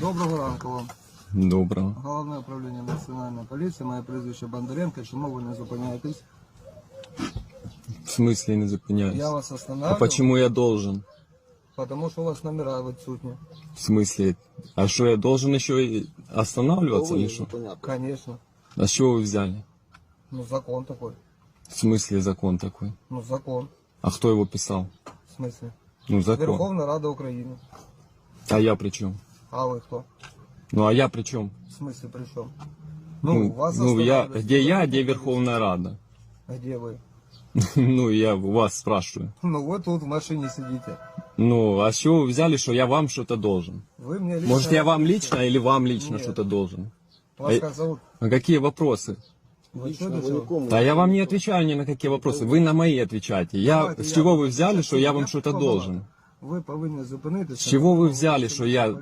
Доброго ранку вам. Доброго. Головне управління національної поліції, моє прізвище Бондаренко. Чому ви не зупиняєтесь? В смысле не зупиняюсь? Я вас А останавливаю, почему я должен? потому що у вас номера відсутні. В смысле? А что, я должен еще и останавливаться или что? Конечно. А с чего вы взяли? Ну, закон такой. В смысле закон такой? Ну, закон. А кто его писал? В смысле? Ну, закон. Верховна Рада України. А я при чем? А ви хто? Ну, а я при чем? В смысле при чому? Ну, Ну, вас ну я, останавливают. где я, где Верховная Рада? А Где ви? Ну, я у вас спрашиваю. Ну, ви тут в машині сидите. Ну, а с чего вы взяли, что я вам что-то должен? Ви мені лично... Может, я вам лично или вам лично Нет. что-то должен? Вас Э, как зовут? А какие вопросы? Ви що до чого? Да я вам не отвечаю ни на какие вопросы. Вы на мои отвечаете. Я, Давайте с я чего вам- вы взяли, что я вам Я что-то повинен. должен? Ви повинні зупинитися. С чего вы взяли, что я...